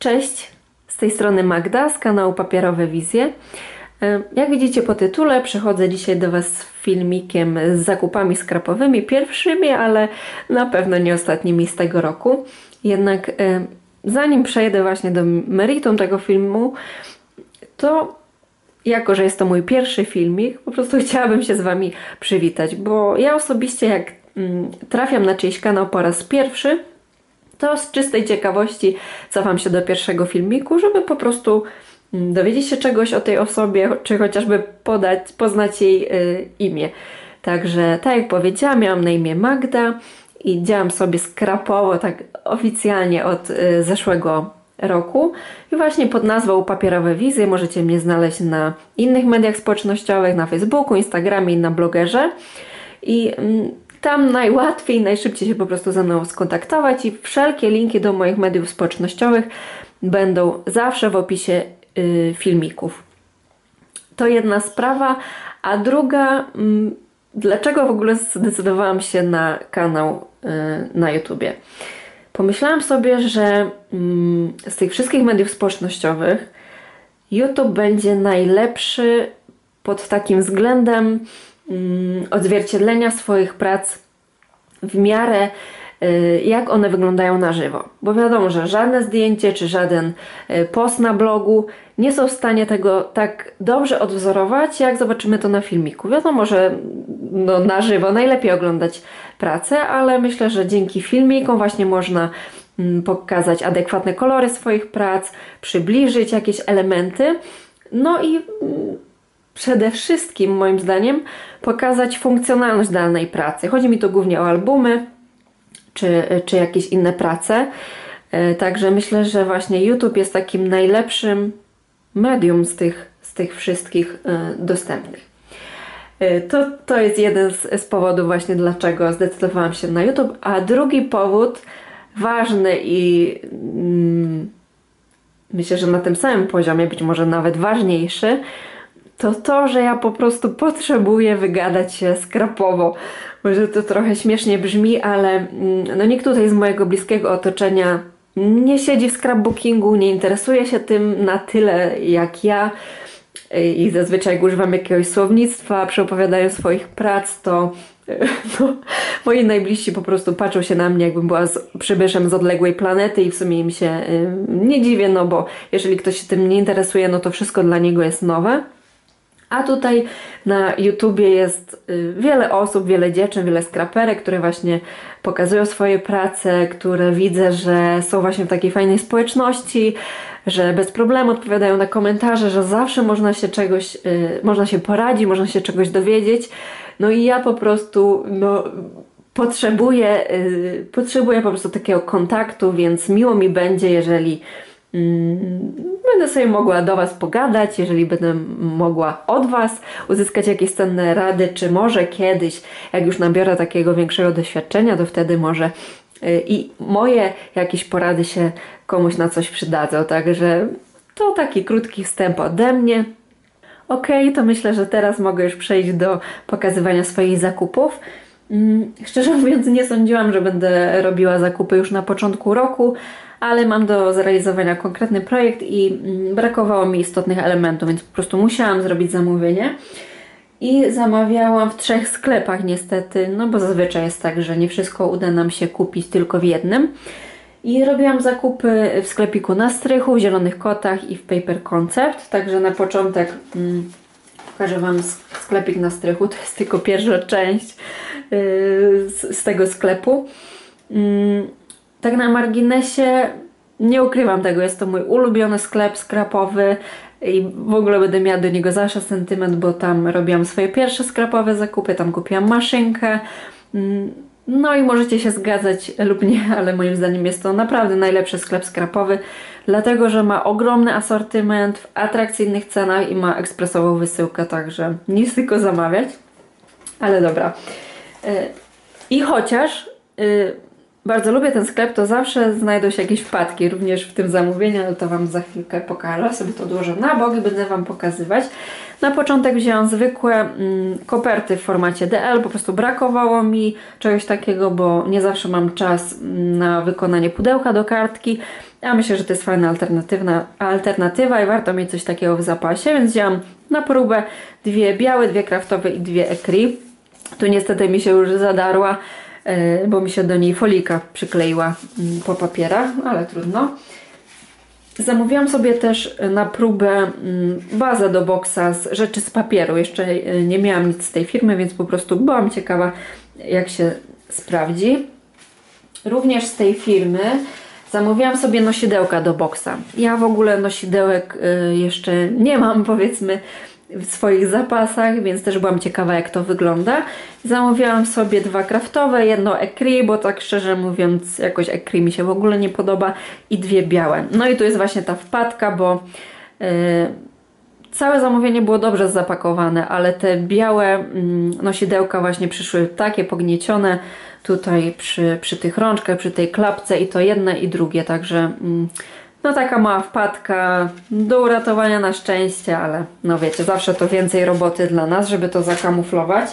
Cześć, z tej strony Magda z kanału Papierowe Wizje. E, jak widzicie po tytule, przychodzę dzisiaj do Was z filmikiem z zakupami skrapowymi, pierwszymi, ale na pewno nie ostatnimi z tego roku. Jednak e, zanim przejdę właśnie do meritum tego filmu, to jako, że jest to mój pierwszy filmik, po prostu chciałabym się z Wami przywitać, bo ja osobiście jak mm, trafiam na czyjś kanał po raz pierwszy, to z czystej ciekawości cofam się do pierwszego filmiku, żeby po prostu mm, dowiedzieć się czegoś o tej osobie, czy chociażby podać, poznać jej y, imię. Także, tak jak powiedziałam, miałam na imię Magda i działam sobie skrapowo, tak oficjalnie od y, zeszłego roku. I właśnie pod nazwą Papierowe Wizje możecie mnie znaleźć na innych mediach społecznościowych, na Facebooku, Instagramie i na blogerze. I mm, tam najłatwiej, najszybciej się po prostu ze mną skontaktować i wszelkie linki do moich mediów społecznościowych będą zawsze w opisie yy, filmików. To jedna sprawa, a druga, yy, dlaczego w ogóle zdecydowałam się na kanał yy, na YouTubie? Pomyślałam sobie, że mm, z tych wszystkich mediów społecznościowych YouTube będzie najlepszy pod takim względem Mm, odzwierciedlenia swoich prac w miarę y, jak one wyglądają na żywo. Bo wiadomo, że żadne zdjęcie czy żaden y, post na blogu nie są w stanie tego tak dobrze odwzorować, jak zobaczymy to na filmiku. Wiadomo, że no, na żywo najlepiej oglądać pracę, ale myślę, że dzięki filmikom właśnie można mm, pokazać adekwatne kolory swoich prac, przybliżyć jakieś elementy. No i mm, przede wszystkim, moim zdaniem, pokazać funkcjonalność danej pracy. Chodzi mi tu głównie o albumy czy, czy jakieś inne prace. E, także myślę, że właśnie YouTube jest takim najlepszym medium z tych, z tych wszystkich e, dostępnych. E, to, to jest jeden z, z powodów właśnie dlaczego zdecydowałam się na YouTube, a drugi powód ważny i mm, myślę, że na tym samym poziomie, być może nawet ważniejszy, to to, że ja po prostu potrzebuję wygadać się skrapowo. Może to trochę śmiesznie brzmi, ale mm, no nikt tutaj z mojego bliskiego otoczenia nie siedzi w scrapbookingu, nie interesuje się tym na tyle jak ja i zazwyczaj używam jakiegoś słownictwa przy opowiadaniu swoich prac, to no, moi najbliżsi po prostu patrzą się na mnie, jakbym była z, przybyszem z odległej planety i w sumie im się y, nie dziwię, no bo jeżeli ktoś się tym nie interesuje, no to wszystko dla niego jest nowe. A tutaj na YouTubie jest y, wiele osób, wiele dziewczyn, wiele skraperek, które właśnie pokazują swoje prace, które widzę, że są właśnie w takiej fajnej społeczności, że bez problemu odpowiadają na komentarze, że zawsze można się czegoś, y, można się poradzić, można się czegoś dowiedzieć. No i ja po prostu, no, potrzebuję, y, potrzebuję po prostu takiego kontaktu, więc miło mi będzie, jeżeli Mm, będę sobie mogła do Was pogadać, jeżeli będę mogła od Was uzyskać jakieś cenne rady, czy może kiedyś, jak już nabiorę takiego większego doświadczenia, to wtedy może y, i moje jakieś porady się komuś na coś przydadzą. Także to taki krótki wstęp ode mnie. Ok, to myślę, że teraz mogę już przejść do pokazywania swoich zakupów. Mm, szczerze mówiąc, nie sądziłam, że będę robiła zakupy już na początku roku, ale mam do zrealizowania konkretny projekt i mm, brakowało mi istotnych elementów, więc po prostu musiałam zrobić zamówienie. I zamawiałam w trzech sklepach niestety, no bo zazwyczaj jest tak, że nie wszystko uda nam się kupić tylko w jednym. I robiłam zakupy w sklepiku na strychu, w Zielonych Kotach i w Paper Concept. Także na początek mm, pokażę Wam sklepik na strychu. To jest tylko pierwsza część yy, z, z, tego sklepu. Yy, tak na marginesie nie ukrywam tego, jest to mój ulubiony sklep skrapowy i w ogóle będę miała do niego zawsze sentyment, bo tam robiłam swoje pierwsze skrapowe zakupy, tam kupiłam maszynkę. Mm, no i możecie się zgadzać lub nie, ale moim zdaniem jest to naprawdę najlepszy sklep skrapowy, dlatego że ma ogromny asortyment w atrakcyjnych cenach i ma ekspresową wysyłkę, także nic tylko zamawiać. Ale dobra. Y, I chociaż y, bardzo lubię ten sklep, to zawsze znajdą się jakieś wpadki, również w tym zamówieniu, ale to Wam za chwilkę pokażę. Sobie to odłożę na bok i będę Wam pokazywać. Na początek wzięłam zwykłe mm, koperty w formacie DL, po prostu brakowało mi czegoś takiego, bo nie zawsze mam czas mm, na wykonanie pudełka do kartki. Ja myślę, że to jest fajna alternatywna, alternatywa i warto mieć coś takiego w zapasie, więc wzięłam na próbę dwie białe, dwie kraftowe i dwie ekri. Tu niestety mi się już zadarła, bo mi się do niej folika przykleiła mm, po papierach, ale trudno. Zamówiłam sobie też na próbę mm, bazę do boksa z rzeczy z papieru. Jeszcze e, nie miałam nic z tej firmy, więc po prostu byłam ciekawa, jak się sprawdzi. Również z tej firmy zamówiłam sobie nosidełka do boksa. Ja w ogóle nosidełek e, jeszcze nie mam, powiedzmy, w swoich zapasach, więc też byłam ciekawa jak to wygląda. Zamówiłam sobie dwa kraftowe, jedno ekri, bo tak szczerze mówiąc jakoś ekri mi się w ogóle nie podoba i dwie białe. No i tu jest właśnie ta wpadka, bo yy, całe zamówienie było dobrze zapakowane, ale te białe yy, nosidełka właśnie przyszły takie pogniecione tutaj przy, przy tych rączkach, przy tej klapce i to jedne i drugie, także... Yy, no taka mała wpadka do uratowania na szczęście, ale no wiecie, zawsze to więcej roboty dla nas, żeby to zakamuflować.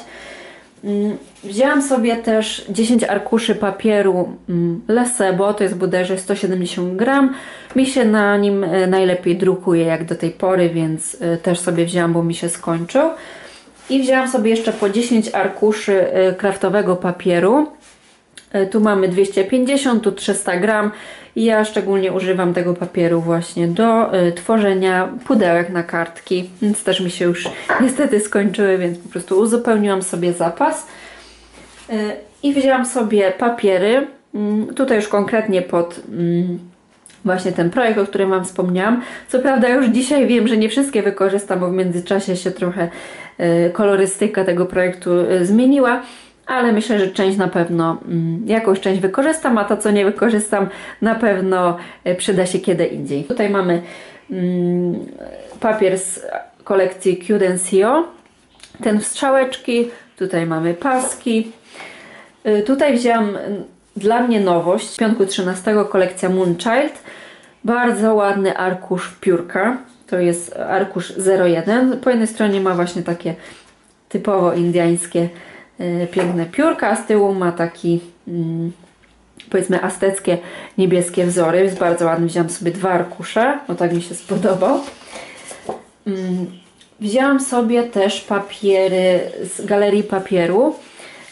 Mm, wzięłam sobie też 10 arkuszy papieru mm, Lesebo, to jest bodajże 170 gram. Mi się na nim e, najlepiej drukuje jak do tej pory, więc e, też sobie wzięłam, bo mi się skończył. I wzięłam sobie jeszcze po 10 arkuszy e, kraftowego papieru. Tu mamy 250, tu 300 gram ja szczególnie używam tego papieru właśnie do y, tworzenia pudełek na kartki, więc też mi się już niestety skończyły, więc po prostu uzupełniłam sobie zapas. Y, I wzięłam sobie papiery, y, tutaj już konkretnie pod mm, właśnie ten projekt, o którym Wam wspomniałam. Co prawda już dzisiaj wiem, że nie wszystkie wykorzystam, bo w międzyczasie się trochę kolorystyka tego projektu zmieniła, ale myślę, że część na pewno, mm, jakąś część wykorzystam, a to co nie wykorzystam na pewno e, przyda się kiedy indziej. Tutaj mamy mm, papier z kolekcji Cudencio, ten w strzałeczki, tutaj mamy paski. E, tutaj wzięłam mm, dla mnie nowość, piątku 13 kolekcja Moonchild. Bardzo ładny arkusz piórka, to jest arkusz 01. Po jednej stronie ma właśnie takie typowo indyjskie piękne piórka, a z tyłu ma taki mm, powiedzmy azteckie niebieskie wzory. Jest bardzo ładny. Wziąłam sobie dwa arkusze, bo tak mi się spodobał. Mm, wzięłam sobie też papiery z galerii papieru.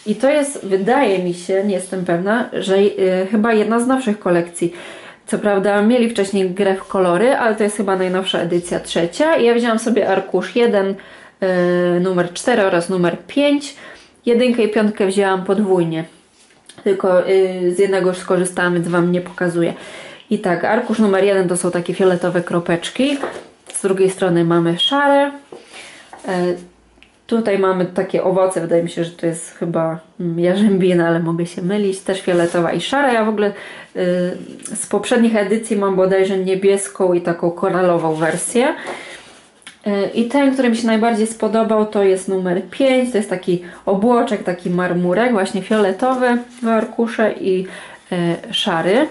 I to jest, wydaje mi się, nie jestem pewna, że y, chyba jedna z nowszych kolekcji. Co prawda mieli wcześniej grę w kolory, ale to jest chyba najnowsza edycja trzecia. I ja wzięłam sobie arkusz 1, y, numer 4 oraz numer 5 Jedynkę i piątkę wzięłam podwójnie. Tylko yy, z jednego już skorzystałam, więc Wam nie pokazuję. I tak, arkusz numer jeden to są takie fioletowe kropeczki. Z drugiej strony mamy szare. Yy, tutaj mamy takie owoce, wydaje mi się, że to jest chyba mm, jarzębina, ale mogę się mylić. Też fioletowa i szara. Ja w ogóle yy, z poprzednich edycji mam bodajże niebieską i taką koralową wersję. I ten, który mi się najbardziej spodobał, to jest numer 5. To jest taki obłoczek, taki marmurek, właśnie fioletowy, dwa arkusze i y, szary.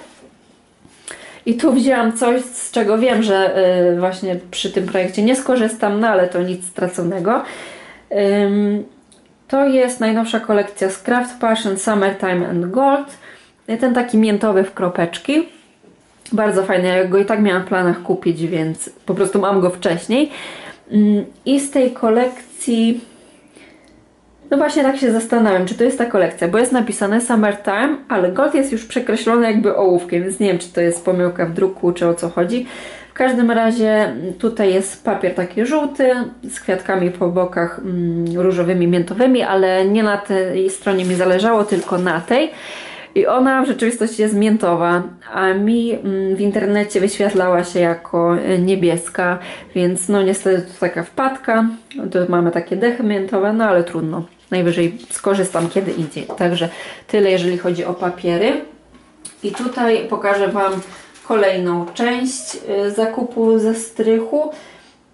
I tu wzięłam coś, z czego wiem, że y, właśnie przy tym projekcie nie skorzystam, no ale to nic straconego. To jest najnowsza kolekcja z Craft Passion Summertime and Gold. Ten taki miętowy w kropeczki. Bardzo fajny, ja go i tak miałam w planach kupić, więc po prostu mam go wcześniej. Mm, I z tej kolekcji no właśnie tak się zastanawiam, czy to jest ta kolekcja, bo jest napisane Summertime, ale gold jest już przekreślony jakby ołówkiem, więc nie wiem, czy to jest pomyłka w druku, czy o co chodzi. W każdym razie tutaj jest papier taki żółty, z kwiatkami po bokach mm, różowymi, miętowymi, ale nie na tej stronie mi zależało, tylko na tej. I ona w rzeczywistości jest miętowa, a mi mm, w internecie wyświetlała się jako e, niebieska, więc no niestety to taka wpadka. Tu mamy takie dechy miętowe, no ale trudno. Najwyżej skorzystam kiedy indziej. Także tyle jeżeli chodzi o papiery. I tutaj pokażę Wam kolejną część e, zakupu ze strychu.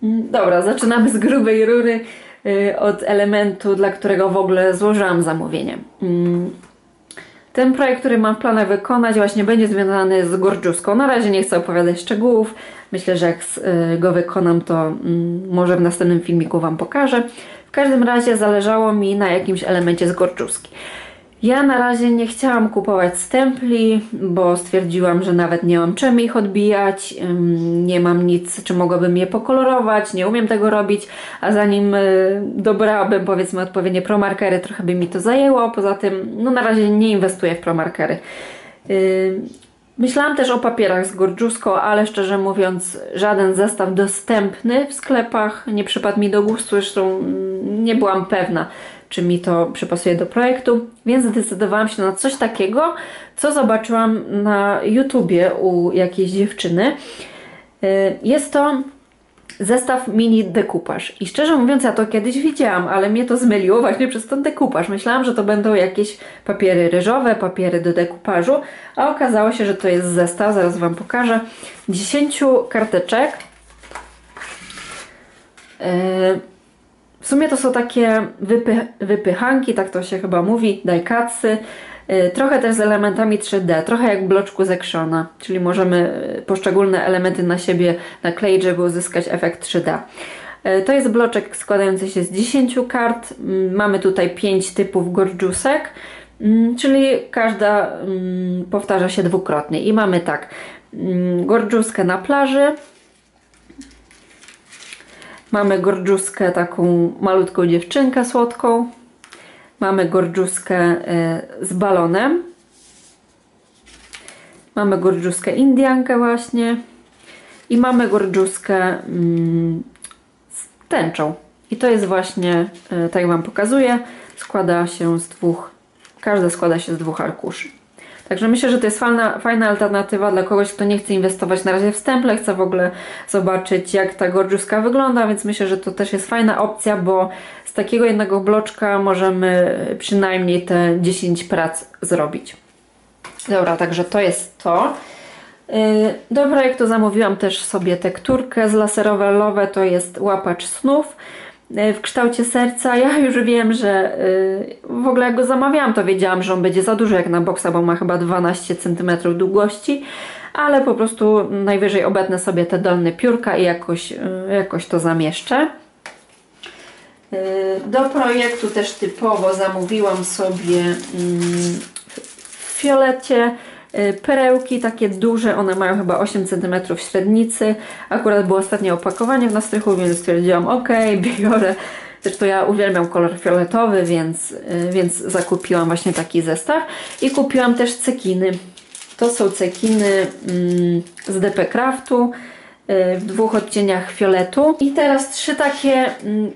Mm, dobra, zaczynamy z grubej rury e, od elementu, dla którego w ogóle złożyłam zamówienie. Ten projekt, który mam w planach wykonać właśnie będzie związany z gorczuską. Na razie nie chcę opowiadać szczegółów. Myślę, że jak y, go wykonam, to mm, może w następnym filmiku Wam pokażę. W każdym razie zależało mi na jakimś elemencie z gorczuski. Ja na razie nie chciałam kupować stempli, bo stwierdziłam, że nawet nie mam czym ich odbijać, nie mam nic, czy mogłabym je pokolorować, nie umiem tego robić, a zanim y, dobrałabym powiedzmy odpowiednie promarkery, trochę by mi to zajęło, poza tym no na razie nie inwestuję w promarkery. Y, myślałam też o papierach z Gorjusko, ale szczerze mówiąc żaden zestaw dostępny w sklepach nie przypadł mi do gustu, zresztą mm, nie byłam pewna czy mi to przypasuje do projektu, więc zdecydowałam się na coś takiego, co zobaczyłam na YouTubie u jakiejś dziewczyny. Y, jest to zestaw mini dekupaż. I szczerze mówiąc, ja to kiedyś widziałam, ale mnie to zmyliło właśnie przez ten dekupaż. Myślałam, że to będą jakieś papiery ryżowe, papiery do dekupażu, a okazało się, że to jest zestaw, zaraz Wam pokażę, 10 karteczek. Yy, w sumie to są takie wypy, wypychanki, tak to się chyba mówi, dajkacy. Y, trochę też z elementami 3D, trochę jak bloczku z Actiona, czyli możemy y, poszczególne elementy na siebie nakleić, żeby uzyskać efekt 3D. Y, to jest bloczek składający się z 10 kart. Mamy tutaj 5 typów gordziusek, mm, czyli każda powtarza się dwukrotnie. I mamy tak, gordziuskę na plaży, Mamy gorczuskę taką malutką dziewczynkę słodką. Mamy gorczuskę e, z balonem. Mamy gorczuskę indiankę właśnie. I mamy gorczuskę mm, z tęczą. I to jest właśnie, e, tak jak Wam pokazuję, składa się z dwóch, każda składa się z dwóch arkuszy. Także myślę, że to jest fajna, fajna alternatywa dla kogoś, kto nie chce inwestować na razie w chce w ogóle zobaczyć jak ta gordziuska wygląda, więc myślę, że to też jest fajna opcja, bo z takiego jednego bloczka możemy przynajmniej te 10 prac zrobić. Dobra, także to jest to. Y, do projektu zamówiłam też sobie tekturkę z laserowe lowe, to jest łapacz snów. E, w kształcie serca. Ja już wiem, że e, w ogóle jak go zamawiałam, to wiedziałam, że on będzie za duży jak na boksa, bo ma chyba 12 cm długości, ale po prostu najwyżej obetnę sobie te dolne piórka i jakoś, e, jakoś to zamieszczę. Do projektu też typowo zamówiłam sobie mm, w fiolecie perełki takie duże, one mają chyba 8 cm średnicy. Akurat było ostatnie opakowanie w nastrychu, więc stwierdziłam, ok, biorę. Zresztą ja uwielbiam kolor fioletowy, więc, y, więc zakupiłam właśnie taki zestaw. I kupiłam też cekiny. To są cekiny mm, z DP Craftu y, w dwóch odcieniach fioletu. I teraz trzy takie, mm,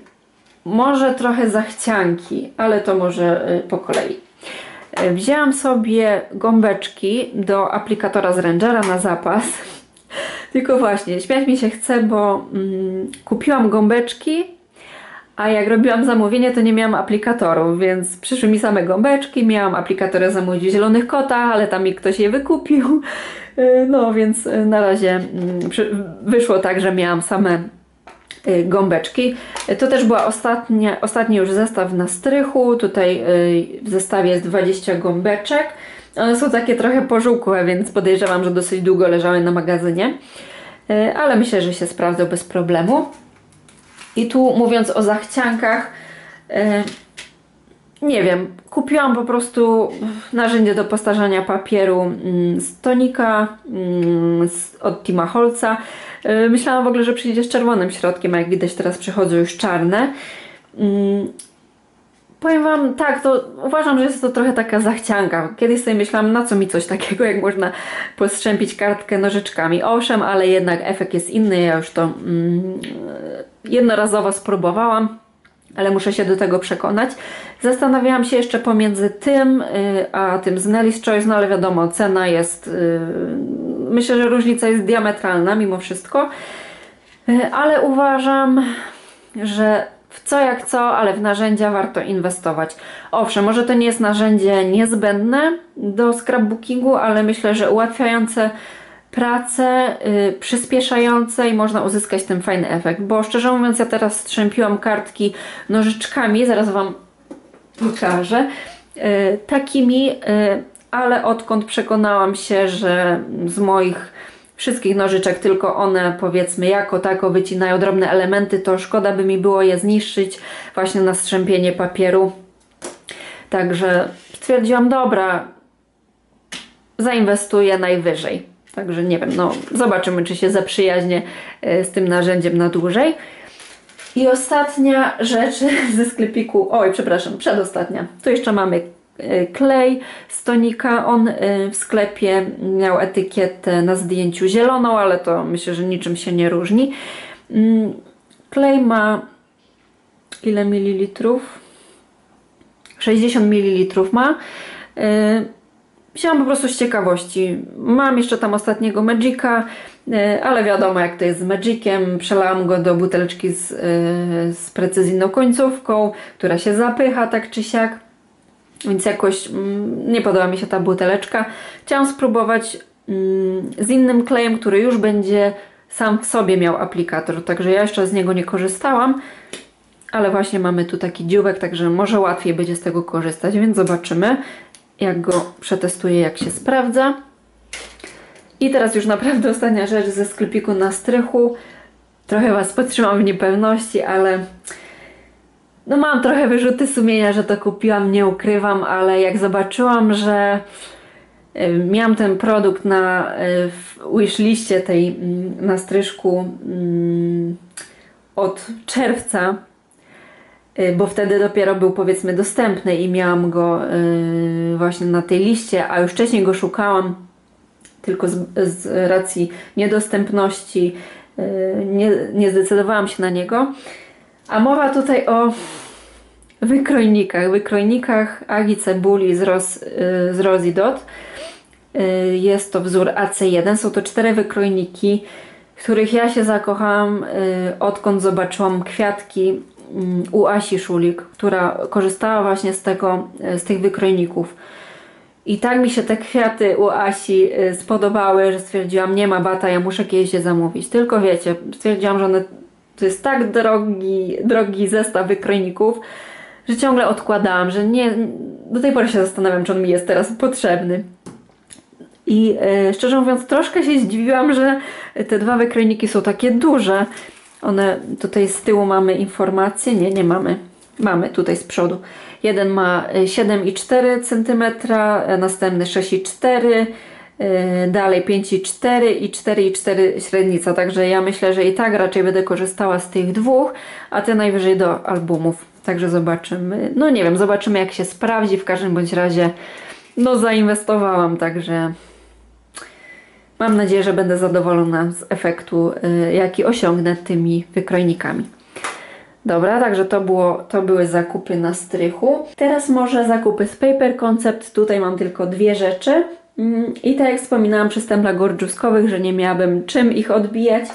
może trochę zachcianki, ale to może po kolei. Wzięłam sobie gąbeczki do aplikatora z Rangera na zapas. Tylko właśnie, śmiać mi się chce, bo mm, kupiłam gąbeczki, a jak robiłam zamówienie, to nie miałam aplikatorów, więc przyszły mi same gąbeczki. Miałam aplikatory zamówić zielonych kotach, ale tam mi ktoś je wykupił. No więc na razie mm, wyszło tak, że miałam same gąbeczki. To też była ostatnia, ostatni już zestaw na strychu. Tutaj y, w zestawie jest 20 gąbeczek. One są takie trochę pożółkłe, więc podejrzewam, że dosyć długo leżały na magazynie. Y, ale myślę, że się sprawdzą bez problemu. I tu mówiąc o zachciankach, nie wiem, kupiłam po prostu narzędzie do postarzania papieru mm, z tonika mm, od Tima Holca. Y, myślałam w ogóle, że przyjdzie z czerwonym środkiem, a jak widać teraz przychodzą już czarne. Mm, powiem Wam, tak, to uważam, że jest to trochę taka zachcianka. Kiedyś sobie myślałam, na co mi coś takiego, jak można postrzępić kartkę nożyczkami. Owszem, ale jednak efekt jest inny. Ja już to mm, jednorazowo spróbowałam ale muszę się do tego przekonać. Zastanawiałam się jeszcze pomiędzy tym, y, a tym z Nelly's Choice, no ale wiadomo, cena jest, y, myślę, że różnica jest diametralna mimo wszystko, y, ale uważam, że w co jak co, ale w narzędzia warto inwestować. Owszem, może to nie jest narzędzie niezbędne do scrapbookingu, ale myślę, że ułatwiające pracę y, przyspieszające i można uzyskać ten fajny efekt, bo szczerze mówiąc ja teraz strzępiłam kartki nożyczkami, zaraz Wam pokażę, y, takimi, y, ale odkąd przekonałam się, że z moich wszystkich nożyczek tylko one powiedzmy jako tako wycinają drobne elementy, to szkoda by mi było je zniszczyć właśnie na strzępienie papieru Także stwierdziłam, dobra, zainwestuję najwyżej. Także nie wiem, no zobaczymy, czy się zaprzyjaźnię e, z tym narzędziem na dłużej. I ostatnia rzecz ze sklepiku, oj przepraszam, przedostatnia. Tu jeszcze mamy e, klej z tonika. On e, w sklepie miał etykietę na zdjęciu zieloną, ale to myślę, że niczym się nie różni. Mm, klej ma ile mililitrów? 60 ml ma. Wziąłam po prostu z ciekawości. Mam jeszcze tam ostatniego Magica, e, ale wiadomo jak to jest z Magiciem. Przelałam go do buteleczki z, e, z precyzyjną końcówką, która się zapycha tak czy siak. Więc jakoś mm, nie podoba mi się ta buteleczka. Chciałam spróbować mm, z innym klejem, który już będzie sam w sobie miał aplikator, także ja jeszcze z niego nie korzystałam, ale właśnie mamy tu taki dziubek, także może łatwiej będzie z tego korzystać, więc zobaczymy jak go przetestuję, jak się sprawdza. I teraz już naprawdę ostatnia rzecz ze sklepiku na strychu. Trochę Was podtrzymam w niepewności, ale no mam trochę wyrzuty sumienia, że to kupiłam, nie ukrywam, ale jak zobaczyłam, że y, miałam ten produkt na y, wishliście tej mm, na stryżku mm, od czerwca bo wtedy dopiero był powiedzmy dostępny i miałam go y, właśnie na tej liście, a już wcześniej go szukałam, tylko z, z racji niedostępności y, nie, nie zdecydowałam się na niego. A mowa tutaj o wykrojnikach, wykrojnikach Agi Cebuli z, Ros, z Rosidot. Jest to wzór AC1, są to cztery wykrojniki, których ja się zakochałam odkąd zobaczyłam kwiatki u Asi Szulik, która korzystała właśnie z tego, z tych wykrojników. I tak mi się te kwiaty u Asi y, spodobały, że stwierdziłam, nie ma bata, ja muszę kiedyś je zamówić. Tylko wiecie, stwierdziłam, że one, to jest tak drogi, drogi zestaw wykrojników, że ciągle odkładałam, że nie, do tej pory się zastanawiam, czy on mi jest teraz potrzebny. I yy, szczerze mówiąc, troszkę się zdziwiłam, że te dwa wykrojniki są takie duże. One tutaj z tyłu mamy informacje, nie, nie mamy. Mamy tutaj z przodu. Jeden ma 7,4 cm, następny 6,4 e, dalej 5,4 i 4,4 średnica, także ja myślę, że i tak raczej będę korzystała z tych dwóch, a te najwyżej do albumów. Także zobaczymy. No nie wiem, zobaczymy jak się sprawdzi. W każdym bądź razie no zainwestowałam, także Mam nadzieję, że będę zadowolona z efektu, y, jaki osiągnę tymi wykrojnikami. Dobra, także to, było, to były zakupy na strychu. Teraz może zakupy z Paper Concept. Tutaj mam tylko dwie rzeczy. Mm, I tak jak wspominałam przy stemplach gorczuskowych, że nie miałabym czym ich odbijać,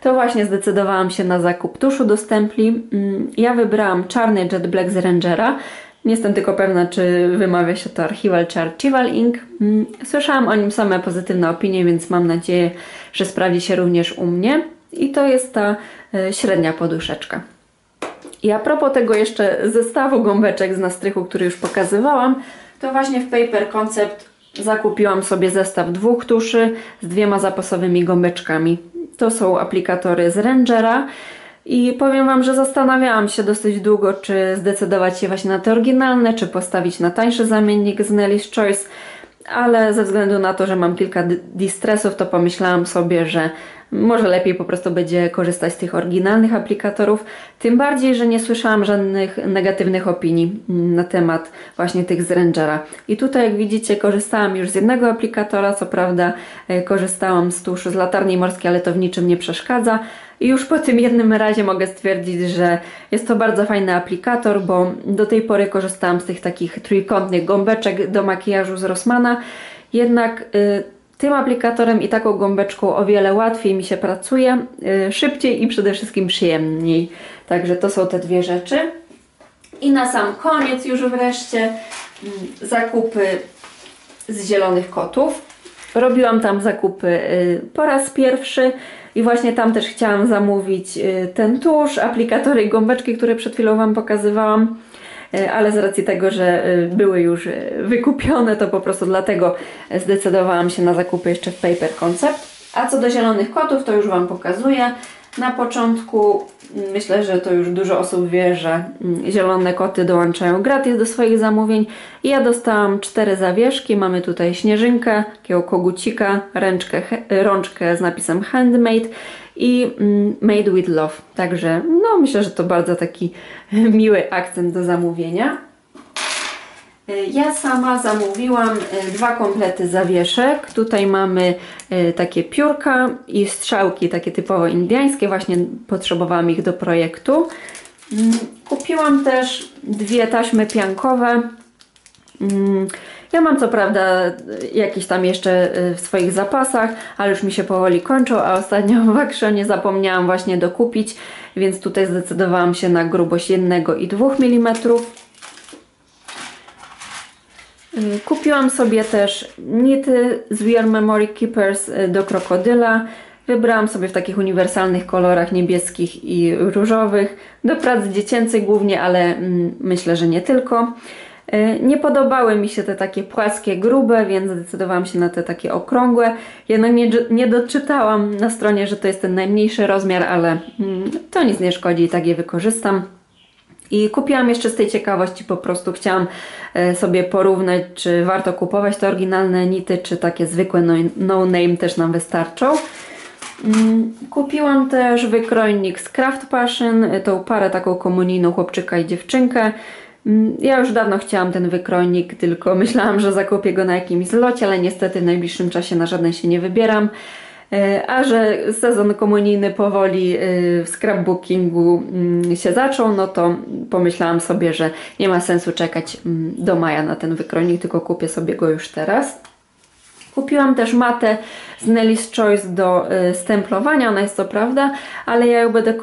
to właśnie zdecydowałam się na zakup tuszu do stempli. Mm, ja wybrałam czarny Jet Black z Rangera. Nie jestem tylko pewna, czy wymawia się to Archival czy Archival Ink. Mm, słyszałam o nim same pozytywne opinie, więc mam nadzieję, że sprawdzi się również u mnie. I to jest ta e, średnia poduszeczka. I a propos tego jeszcze zestawu gąbeczek z nastrychu, który już pokazywałam, to właśnie w Paper Concept zakupiłam sobie zestaw dwóch tuszy z dwiema zapasowymi gąbeczkami. To są aplikatory z Rangera i powiem Wam, że zastanawiałam się dosyć długo, czy zdecydować się właśnie na te oryginalne, czy postawić na tańszy zamiennik z Nelly's Choice, ale ze względu na to, że mam kilka distressów, to pomyślałam sobie, że może lepiej po prostu będzie korzystać z tych oryginalnych aplikatorów. Tym bardziej, że nie słyszałam żadnych negatywnych opinii na temat właśnie tych z Rangera. I tutaj, jak widzicie, korzystałam już z jednego aplikatora, co prawda e, korzystałam z tuszu z latarni morskiej, ale to w niczym nie przeszkadza. I już po tym jednym razie mogę stwierdzić, że jest to bardzo fajny aplikator, bo do tej pory korzystałam z tych takich trójkątnych gąbeczek do makijażu z Rossmana. Jednak y, tym aplikatorem i taką gąbeczką o wiele łatwiej mi się pracuje, y, szybciej i przede wszystkim przyjemniej. Także to są te dwie rzeczy. I na sam koniec już wreszcie y, zakupy z zielonych kotów. Robiłam tam zakupy y, po raz pierwszy i właśnie tam też chciałam zamówić y, ten tusz, aplikatory i gąbeczki, które przed chwilą Wam pokazywałam. Y, ale z racji tego, że były już wykupione, to po prostu dlatego zdecydowałam się na zakupy jeszcze w Paper Concept. A co do zielonych kotów, to już Wam pokazuję. Na początku Myślę, że to już dużo osób wie, że mm, zielone koty dołączają gratis do swoich zamówień. Ja dostałam cztery zawieszki. Mamy tutaj śnieżynkę, takiego kogucika, ręczkę, rączkę z napisem handmade i mm, made with love. Także no myślę, że to bardzo taki miły akcent do zamówienia. E, ja sama zamówiłam e, dwa komplety zawieszek. Tutaj mamy e, takie piórka i strzałki, takie typowo indyjskie. Właśnie potrzebowałam ich do projektu. Mm, kupiłam też dwie taśmy piankowe. Mm, ja mam co prawda jakieś tam jeszcze w swoich zapasach, ale już mi się powoli kończą, a ostatnio w Actionie zapomniałam właśnie dokupić, więc tutaj zdecydowałam się na grubość 1 i 2 mm. Kupiłam sobie też nity z We Are Memory Keepers y, do krokodyla. Wybrałam sobie w takich uniwersalnych kolorach niebieskich i różowych. Do prac dziecięcych głównie, ale mm, myślę, że nie tylko. Y, nie podobały mi się te takie płaskie, grube, więc zdecydowałam się na te takie okrągłe. Jednak nie, nie doczytałam na stronie, że to jest ten najmniejszy rozmiar, ale mm, to nic nie szkodzi i tak je wykorzystam. I kupiłam jeszcze z tej ciekawości, po prostu chciałam e, sobie porównać, czy warto kupować te oryginalne nity, czy takie zwykłe no, no name też nam wystarczą. Mm, kupiłam też wykrojnik z Craft Passion, e, tą parę taką komunijną chłopczyka i dziewczynkę. Mm, ja już dawno chciałam ten wykrojnik, tylko myślałam, że zakupię go na jakimś zlocie, ale niestety w najbliższym czasie na żaden się nie wybieram. E, a że sezon komunijny powoli e, w scrapbookingu mm, się zaczął, no to pomyślałam sobie, że nie ma sensu czekać mm, do maja na ten wykronik, tylko kupię sobie go już teraz. Kupiłam też matę z Nelly's Choice do y, stemplowania, ona jest to prawda, ale ja ją będę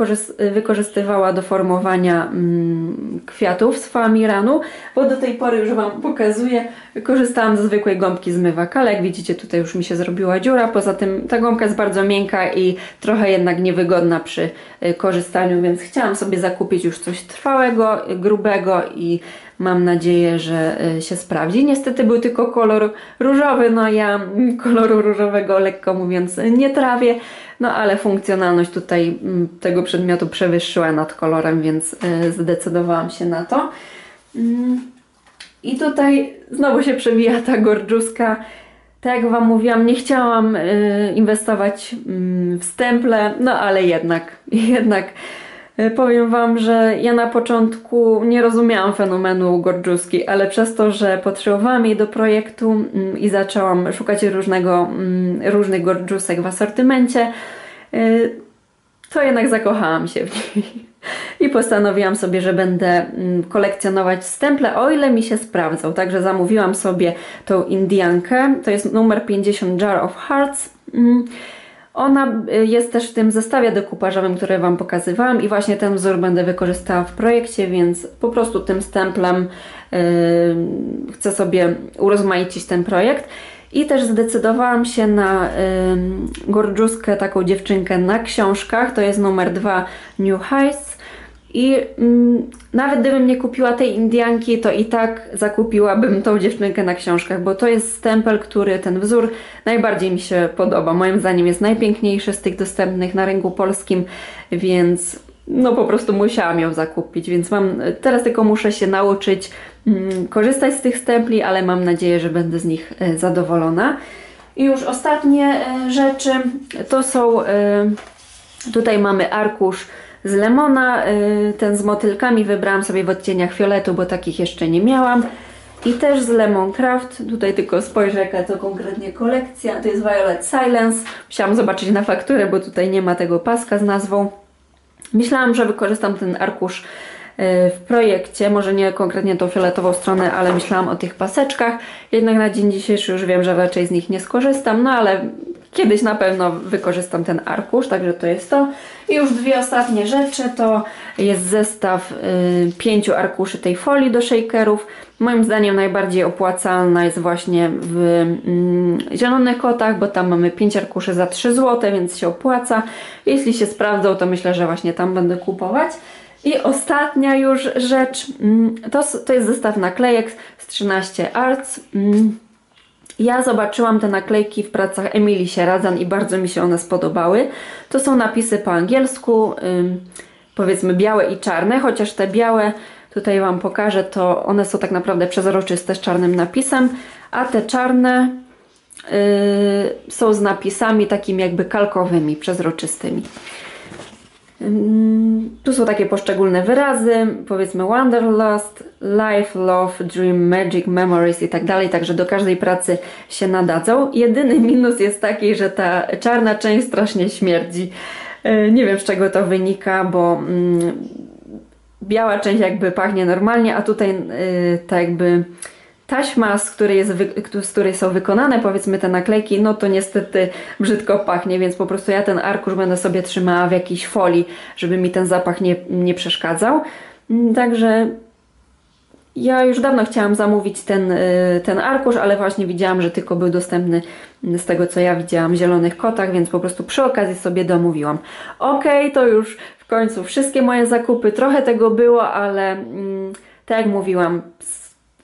wykorzystywała do formowania mm, kwiatów z famiranu, bo do tej pory już Wam pokazuję, korzystałam ze zwykłej gąbki zmywaka, ale jak widzicie tutaj już mi się zrobiła dziura, poza tym ta gąbka jest bardzo miękka i trochę jednak niewygodna przy y, korzystaniu, więc chciałam sobie zakupić już coś trwałego, grubego i Mam nadzieję, że y, się sprawdzi. Niestety był tylko kolor różowy, no ja koloru różowego lekko mówiąc nie trawię, no ale funkcjonalność tutaj mm, tego przedmiotu przewyższyła nad kolorem, więc y, zdecydowałam się na to. Mm, I tutaj znowu się przewija ta gorczuska. Tak jak Wam mówiłam, nie chciałam y, inwestować mm, w stemple, no ale jednak, jednak powiem Wam, że ja na początku nie rozumiałam fenomenu gorczuski, ale przez to, że potrzebowałam jej do projektu mm, i zaczęłam szukać różnego, mm, różnych gorczusek w asortymencie, e, to jednak zakochałam się w niej. I postanowiłam sobie, że będę mm, kolekcjonować stemple, o ile mi się sprawdzą. Także zamówiłam sobie tą Indiankę. To jest numer 50 Jar of Hearts. Ona y, jest też w tym zestawie dekupażowym, który Wam pokazywałam i właśnie ten wzór będę wykorzystała w projekcie, więc po prostu tym stemplem yy, chcę sobie urozmaicić ten projekt. I też zdecydowałam się na y, taką dziewczynkę na książkach, to jest numer 2 New Heights. I mm, nawet gdybym nie kupiła tej Indianki, to i tak zakupiłabym tą dziewczynkę na książkach, bo to jest stempel, który ten wzór najbardziej mi się podoba. Moim zdaniem jest najpiękniejszy z tych dostępnych na rynku polskim, więc no po prostu musiałam ją zakupić, więc mam, teraz tylko muszę się nauczyć mm, korzystać z tych stempli, ale mam nadzieję, że będę z nich e, zadowolona. I już ostatnie e, rzeczy to są, e, tutaj mamy arkusz z lemona. Y, ten z motylkami wybrałam sobie w odcieniach fioletu, bo takich jeszcze nie miałam. I też z Lemon Craft. Tutaj tylko spojrzę, jaka to konkretnie kolekcja. To jest Violet Silence. Musiałam zobaczyć na fakturę, bo tutaj nie ma tego paska z nazwą. Myślałam, że wykorzystam ten arkusz y, w projekcie, może nie konkretnie tą fioletową stronę, ale myślałam o tych paseczkach. Jednak na dzień dzisiejszy już wiem, że raczej z nich nie skorzystam, no ale Kiedyś na pewno wykorzystam ten arkusz, także to jest to. I już dwie ostatnie rzeczy to jest zestaw y, pięciu arkuszy tej folii do shakerów. Moim zdaniem najbardziej opłacalna jest właśnie w y, zielonych kotach, bo tam mamy 5 arkuszy za 3 zł, więc się opłaca. Jeśli się sprawdzą, to myślę, że właśnie tam będę kupować. I ostatnia już rzecz, y, to, to jest zestaw naklejek z 13 Arts. Ja zobaczyłam te naklejki w pracach Emilii Sieradzan i bardzo mi się one spodobały. To są napisy po angielsku. powiedzmy białe i czarne, chociaż te białe tutaj Wam pokażę, to one są tak naprawdę przezroczyste z czarnym napisem, a te czarne yy, są z napisami takimi jakby kalkowymi, przezroczystymi. Ym, Tu są takie poszczególne wyrazy, powiedzmy Wanderlust, Life, Love, Dream, Magic, Memories i tak dalej, także do każdej pracy się nadadzą. Jedyny minus jest taki, że ta czarna część strasznie śmierdzi. Yy, Nie wiem z czego to wynika, bo mm, biała część jakby pachnie normalnie, a tutaj yy, ta jakby taśma, z której, jest z której są wykonane powiedzmy te naklejki, no to niestety brzydko pachnie, więc po prostu ja ten arkusz będę sobie trzymała w jakiejś folii, żeby mi ten zapach nie, nie przeszkadzał. Mm, Także ja już dawno chciałam zamówić ten, y, ten arkusz, ale właśnie widziałam, że tylko był dostępny z tego co ja widziałam w zielonych kotach, więc po prostu przy okazji sobie domówiłam. Okej, to już w końcu wszystkie moje zakupy. Trochę tego było, ale mm, tak jak mówiłam,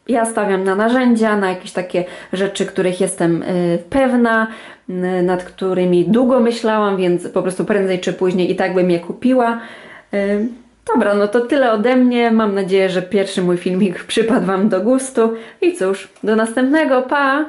ja stawiam na narzędzia, na jakieś takie rzeczy, których jestem y, pewna, y, nad którymi długo myślałam, więc po prostu prędzej czy później i tak bym je kupiła. Y, Dobra, no to tyle ode mnie. Mam nadzieję, że pierwszy mój filmik przypadł Wam do gustu. I cóż, do następnego. Pa!